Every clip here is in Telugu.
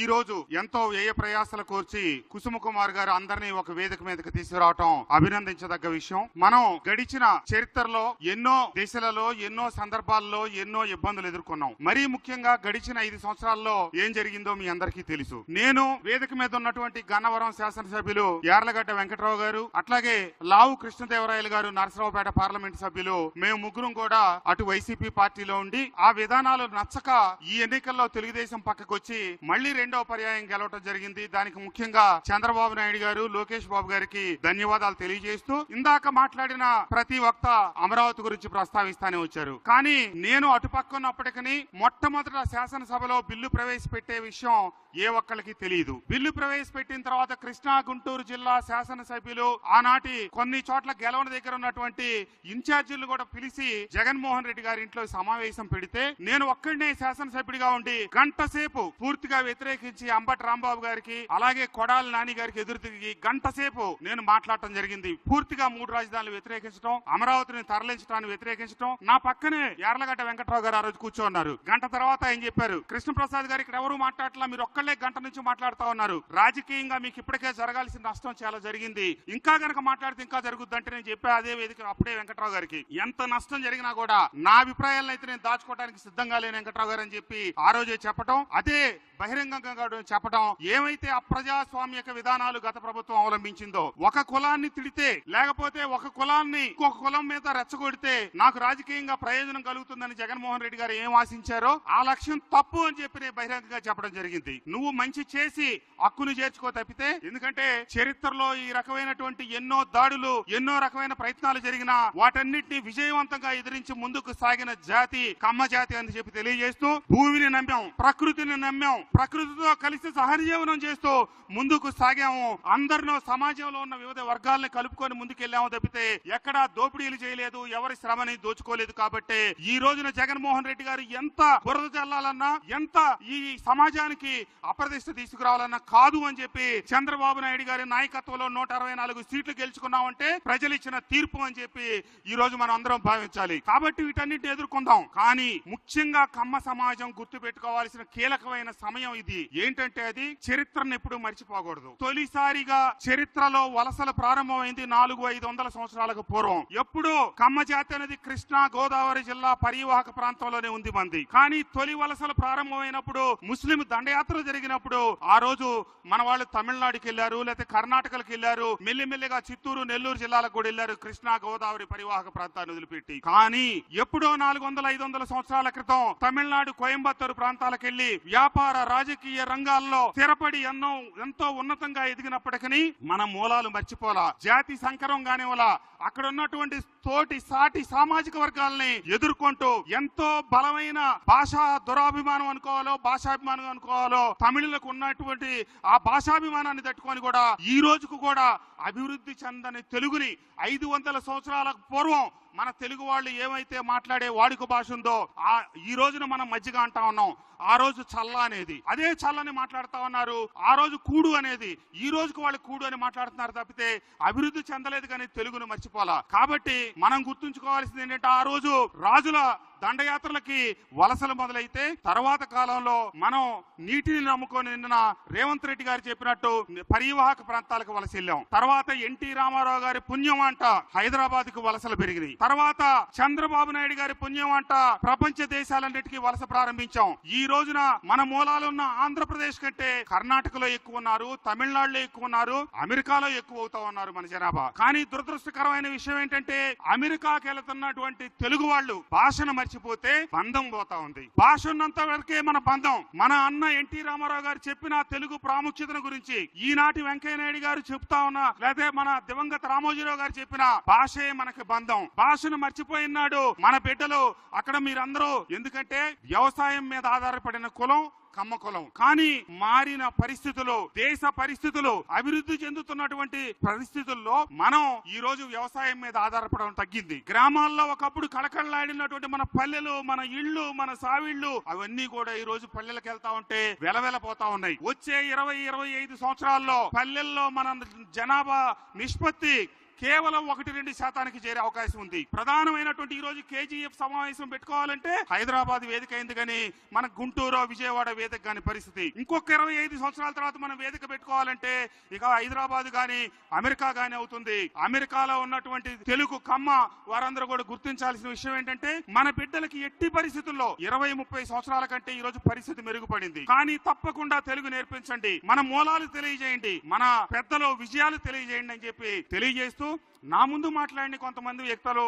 ఈ రోజు ఎంతో వ్యయ ప్రయాసలు కోర్చి కుసుమ కుమార్ గారు అందరినీ ఒక వేదిక మీదకి తీసుకురావటం అభినందించదగ్గ విషయం. మనం గడిచిన చరిత్రలో ఎన్నో దిశలలో ఎన్నో సందర్భాల్లో ఎన్నో ఇబ్బందులు ఎదుర్కొన్నాం. మరీ ముఖ్యంగా గడిచిన ఐదు సంవత్సరాల్లో ఏం జరిగిందో మీ అందరికీ తెలుసు. నేను వేదిక మీద ఉన్నటువంటి గన్నవరం శాసనసభ్యులు యార్లగడ్డ వెంకటరావు గారు అట్లాగే లావు కృష్ణదేవరాయలు గారు నరసరావుపేట పార్లమెంట్ సభ్యులు మేము ముగ్గురం కూడా అటు వైసీపీ పార్టీలో ఉండి ఆ విధానాలు నచ్చక ఈ ఎన్నికల్లో తెలుగుదేశం పక్కకొచ్చి మళ్ళీ రెండో పర్యాయం గెలవటం జరిగింది. దానికి ముఖ్యంగా చంద్రబాబు నాయుడు గారు లోకేష్ బాబు గారికి ధన్యవాదాలు తెలియజేస్తూ ఇందాక మాట్లాడిన ప్రతి వక్త అమరావతి గురించి ప్రస్తావిస్తానే వచ్చారు. కానీ నేను అటు ఉన్నప్పటికీ మొట్టమొదట శాసనసభలో బిల్లు ప్రవేశపెట్టే విషయం ఏ ఒక్కరికి తెలియదు బిల్లు ప్రవేశపెట్టిన తర్వాత కృష్ణా గుంటూరు జిల్లా శాసనసభ్యులు ఆనాటి కొన్ని చోట్ల గెలవని దగ్గర ఉన్నటువంటి ఇన్ఛార్జీలు కూడా పిలిచి జగన్మోహన్ రెడ్డి గారి ఇంట్లో సమావేశం పెడితే నేను ఒక్కడినే శాసనసభ్యుడిగా ఉండి గంట సేపు పూర్తిగా వ్యతిరేకించి అంబటి రాంబాబు గారికి అలాగే కొడాలి నాని గారికి ఎదురు తిరిగి గంట సేపు నేను మాట్లాడటం జరిగింది. పూర్తిగా మూడు రాజధానులు వ్యతిరేకించడం అమరావతిని తరలించడాన్ని వ్యతిరేకించడం నా పక్కనే యార్లగడ్డ వెంకట్రావు గారు ఆ రోజు కూర్చోన్నారు. గంట తర్వాత ఆయన చెప్పారు కృష్ణప్రసాద్ గారు ఇక్కడ ఎవరు మాట్లాడలా మీరు ఒక్కళ్ళే గంట నుంచి మాట్లాడుతా ఉన్నారు. రాజకీయంగా మీకు ఇప్పటికే జరగాల్సిన నష్టం చాలా జరిగింది. ఇంకా గనక మాట్లాడితే ఇంకా జరుగుద్ది అంటే నేను చెప్పా అదే వేదిక అప్పుడే వెంకట్రావు గారికి. ఎంత నష్టం జరిగినా కూడా నా అభిప్రాయాలను అయితే నేను దాచుకోవడానికి సిద్ధంగా లేని వెంకట్రావు గారు అని చెప్పి ఆ రోజే చెప్పడం అదే బహిరంగ బహిరంగంగా చెప్పడం ఏమైతే అప్రజాస్వామ్యక విధానాలు గత ప్రభుత్వం అవలంబించిందో ఒక కులాన్ని తిడితే లేకపోతే ఒక కులాన్ని ఇంకొక కులం మీద రెచ్చగొడితే నాకు రాజకీయంగా ప్రయోజనం కలుగుతుందని జగన్మోహన్ రెడ్డి గారు ఏం ఆశించారో ఆ లక్ష్యం తప్పు అని చెప్పి బహిరంగంగా చెప్పడం జరిగింది. నువ్వు మంచి చేసి హక్కును చేర్చుకో తప్పితే ఎందుకంటే చరిత్రలో ఈ రకమైనటువంటి ఎన్నో దాడులు ఎన్నో రకమైన ప్రయత్నాలు జరిగినా వాటన్నిటిని విజయవంతంగా ఎదిరించి ముందుకు సాగిన జాతి కమ్మ జాతి అని చెప్పి తెలియజేస్తూ భూమిని నమ్మాం ప్రకృతిని నమ్మాం ప్రకృతి అభివృద్ధితో కలిసి సహజీవనం చేస్తూ ముందుకు సాగాము. అందరినో సమాజంలో ఉన్న వివిధ వర్గాల్ని కలుపుకొని ముందుకెళ్ళాము తప్పితే ఎక్కడా దోపిడీలు చేయలేదు ఎవరి శ్రమని దోచుకోలేదు కాబట్టి ఈ రోజున జగన్మోహన్ రెడ్డి గారు ఎంత బురద చల్లాలన్నా ఎంత ఈ సమాజానికి అప్రదిష్ట తీసుకురావాలన్నా కాదు అని చెప్పి చంద్రబాబు నాయుడు గారి నాయకత్వంలో నూట అరవై నాలుగు సీట్లు గెలుచుకున్నామంటే ప్రజలు ఇచ్చిన తీర్పు అని చెప్పి ఈ రోజు మనం అందరం భావించాలి. కాబట్టి వీటన్నిటిని ఎదుర్కొందాం. కానీ ముఖ్యంగా కమ్మ సమాజం గుర్తు పెట్టుకోవాల్సిన కీలకమైన సమయం ఇది. ఏంటంటే అది చరిత్రను ఎప్పుడు మర్చిపోకూడదు. తొలిసారిగా చరిత్రలో వలసలు ప్రారంభమైంది నాలుగు ఐదు వందల సంవత్సరాలకు పూర్వం. ఎప్పుడో కమ్మ జాతి అనేది కృష్ణా గోదావరి జిల్లా పరివాహక ప్రాంతంలోనే ఉంది మంది. కానీ తొలి వలసలు ప్రారంభమైనప్పుడు ముస్లిం దండయాత్ర జరిగినప్పుడు ఆ రోజు మన వాళ్ళు తమిళనాడుకి వెళ్ళారు లేకపోతే కర్ణాటకలకు వెళ్ళారు మెల్లిమెల్లిగా చిత్తూరు నెల్లూరు జిల్లాలకు కూడా వెళ్ళారు కృష్ణా గోదావరి పరివాహక ప్రాంతాన్ని వదిలిపెట్టి. కానీ ఎప్పుడో నాలుగు వందల ఐదు వందల సంవత్సరాల క్రితం తమిళనాడు కోయంబత్తూరు ప్రాంతాలకు వెళ్ళి వ్యాపార రాజకీయ రంగాల్లో స్థిరపడి ఎన్నో ఎంతో ఉన్నతంగా ఎదిగినప్పటికీ మన మూలాలు మర్చిపోలా. జాతి సంకరం కానివ్వలా అక్కడ ఉన్నటువంటి తోటి సాటి సామాజిక వర్గాల్ని ఎదుర్కొంటూ ఎంతో బలమైన భాషా దురాభిమానం అనుకోవాలో భాషాభిమానం అనుకోవాలో తమిళులకు ఉన్నటువంటి ఆ భాషాభిమానాన్ని తట్టుకొని కూడా ఈ రోజుకు కూడా అభివృద్ధి చెందని తెలుగుని ఐదు వందల సంవత్సరాల పూర్వం మన తెలుగు వాళ్ళు ఏమైతే మాట్లాడే వాడుక భాష ఉందో ఆ ఈ రోజున మనం మజ్జిగ అంటా ఉన్నాం. ఆ రోజు చల్ల అనేది. అదే చల్లని మాట్లాడుతా ఉన్నారు. ఆ రోజు కూడు అనేది. ఈ రోజుకు వాళ్ళు కూడు అని మాట్లాడుతున్నారు తప్పితే అభివృద్ధి చెందలేదు కానీ తెలుగును మర్చిపోలా కాబట్టి మనం గుర్తుంచుకోవాల్సింది ఏంటంటే ఆ రోజు రాజుల దండయాత్రలకి వలసలు మొదలైతే తర్వాత కాలంలో మనం నీటిని నమ్ముకొని నిన్న రేవంత్ రెడ్డి గారు చెప్పినట్టు పరివాహక ప్రాంతాలకు వలస వెళ్ళాం. తర్వాత ఎన్టీ రామారావు గారి పుణ్యం అంట హైదరాబాద్కు వలసలు పెరిగినాయి. తర్వాత చంద్రబాబు నాయుడు గారి పుణ్యం అంట ప్రపంచ దేశాలన్నిటికీ వలస ప్రారంభించాం. ఈ రోజున మన మూలాలు ఉన్న ఆంధ్రప్రదేశ్ కంటే కర్ణాటకలో ఎక్కువ ఉన్నారు తమిళనాడులో ఎక్కువ ఉన్నారు అమెరికాలో ఎక్కువ అవుతా ఉన్నారు మన జనాభా. కానీ దురదృష్టకరమైన విషయం ఏంటంటే అమెరికాకి వెళుతున్నటువంటి తెలుగు వాళ్ళు భాషను మర్చిపోతే బంధం పోతా ఉంది. భాష ఉన్నంత వరకే మన బంధం. మన అన్న ఎన్టీ రామారావు గారు చెప్పిన తెలుగు ప్రాముఖ్యతను గురించి ఈనాటి వెంకయ్య నాయుడు గారు చెప్తా ఉన్నా లేదా మన దివంగత రామోజీరావు గారు చెప్పిన భాషే మనకి బంధం. భాషను మర్చిపోయినాడు మన బిడ్డలు అక్కడ మీరందరూ ఎందుకంటే వ్యవసాయం మీద ఆధారపడిన కులం కమ్మ కులం. కానీ మారిన పరిస్థితులు దేశ పరిస్థితులు అభివృద్ధి చెందుతున్నటువంటి పరిస్థితుల్లో మనం ఈ రోజు వ్యవసాయం మీద ఆధారపడడం తగ్గింది. గ్రామాల్లో ఒకప్పుడు కళకళలాడినటువంటి మన పల్లెలు మన ఇళ్ళు మన సావిళ్ళు అవన్నీ కూడా ఈ రోజు పల్లెలకు వెళ్తా ఉంటే వెలవెలపోతా ఉన్నాయి. వచ్చే ఇరవై ఇరవై ఐదు సంవత్సరాల్లో పల్లెల్లో మన జనాభా నిష్పత్తి కేవలం ఒకటి రెండు శాతానికి చేరే అవకాశం ఉంది. ప్రధానమైనటువంటి ఈ రోజు కేజీఎఫ్ సమావేశం పెట్టుకోవాలంటే హైదరాబాద్ వేదిక అయింది కానీ మన గుంటూరు విజయవాడ వేదిక కాని పరిస్థితి. ఇంకొక ఇరవై ఐదు సంవత్సరాల తర్వాత మనం వేదిక పెట్టుకోవాలంటే ఇక హైదరాబాద్ గాని అమెరికా గాని అవుతుంది. అమెరికాలో ఉన్నటువంటి తెలుగు కమ్మ వారందరూ కూడా గుర్తించాల్సిన విషయం ఏంటంటే మన బిడ్డలకి ఎట్టి పరిస్థితుల్లో ఇరవై ముప్పై సంవత్సరాల కంటే ఈ రోజు పరిస్థితి మెరుగుపడింది. కానీ తప్పకుండా తెలుగు నేర్పించండి. మన మూలాలు తెలియజేయండి. మన పెద్దలు విజయాలు తెలియజేయండి అని చెప్పి తెలియజేస్తూ 투 నా ముందు మాట్లాడిన కొంతమంది వ్యక్తులు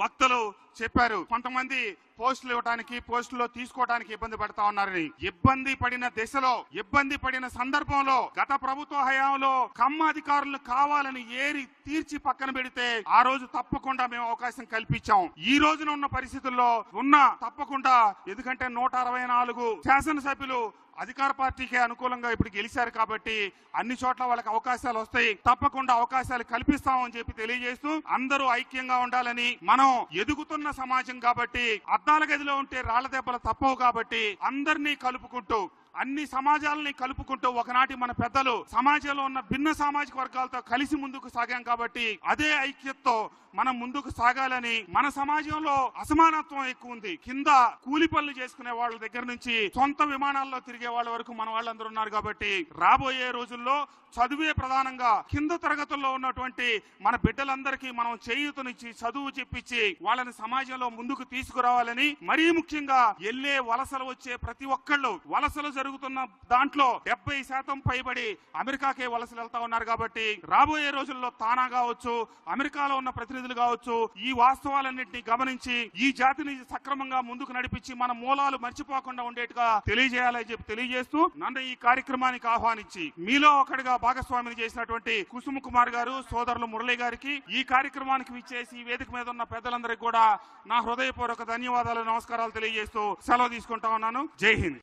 వక్తలు చెప్పారు. కొంతమంది పోస్టులు ఇవ్వడానికి పోస్టులు తీసుకోవడానికి ఇబ్బంది పడతా ఉన్నారని. ఇబ్బంది పడిన దశలో ఇబ్బంది పడిన సందర్భంలో గత ప్రభుత్వ హయాంలో కమ్మ అధికారులు కావాలని ఏరి తీర్చి పక్కన పెడితే ఆ రోజు తప్పకుండా మేము అవకాశం కల్పించాం. ఈ రోజున ఉన్న పరిస్థితుల్లో ఉన్న తప్పకుండా ఎందుకంటే నూట అరవై నాలుగు శాసనసభ్యులు అధికార పార్టీకి అనుకూలంగా ఇప్పుడు గెలిచారు కాబట్టి అన్ని చోట్ల వాళ్ళకి అవకాశాలు వస్తాయి. తప్పకుండా అవకాశాలు కల్పిస్తామని చెప్పి తెలియజేస్తూ అందరూ ఐక్యంగా ఉండాలని మనం ఎదుగుతున్న సమాజం కాబట్టి అద్దాల గదిలో ఉంటే రాళ్ళ దెబ్బలు తప్పవు కాబట్టి అందరినీ కలుపుకుంటూ అన్ని సమాజాలని కలుపుకుంటూ ఒకనాటి మన పెద్దలు సమాజంలో ఉన్న భిన్న సామాజిక వర్గాలతో కలిసి ముందుకు సాగాం కాబట్టి అదే ఐక్యతతో మనం ముందుకు సాగాలని మన సమాజంలో అసమానత్వం ఎక్కువ ఉంది. కింద కూలి పనులు చేసుకునే వాళ్ళ దగ్గర నుంచి సొంత విమానాల్లో తిరిగే వాళ్ళ వరకు మన వాళ్ళందరూ ఉన్నారు కాబట్టి రాబోయే రోజుల్లో చదువే ప్రధానంగా కింద తరగతుల్లో ఉన్నటువంటి మన బిడ్డలందరికీ మనం చేయూతనిచ్చి చదువు చెప్పించి వాళ్ళని సమాజంలో ముందుకు తీసుకురావాలని మరీ ముఖ్యంగా ఎల్లే వలసలు వచ్చే ప్రతి ఒక్కళ్ళు వలసలు జరుగుతున్న దాంట్లో డెబ్బై శాతం పైబడి అమెరికాకే వలసలు వెళ్తా ఉన్నారు కాబట్టి రాబోయే రోజుల్లో తానా కావచ్చు అమెరికాలో ఉన్న ప్రతినిధులు కావచ్చు ఈ వాస్తవాలన్నింటినీ గమనించి ఈ జాతిని సక్రమంగా ముందుకు నడిపించి మన మూలాలు మర్చిపోకుండా ఉండేట్టుగా తెలియజేయాలని చెప్పి తెలియజేస్తూ నన్ను ఈ కార్యక్రమానికి ఆహ్వానించి మీలో ఒకటిగా భాగస్వామిని చేసినటువంటి కుసుమ కుమార్ గారు సోదరులు మురళి గారికి ఈ కార్యక్రమానికి విచ్చేసి ఈ వేదిక మీద ఉన్న పెద్దలందరికీ కూడా నా హృదయపూర్వక ధన్యవాదాలు నమస్కారాలు తెలియజేస్తూ సెలవు తీసుకుంటా ఉన్నాను. జై హింద్.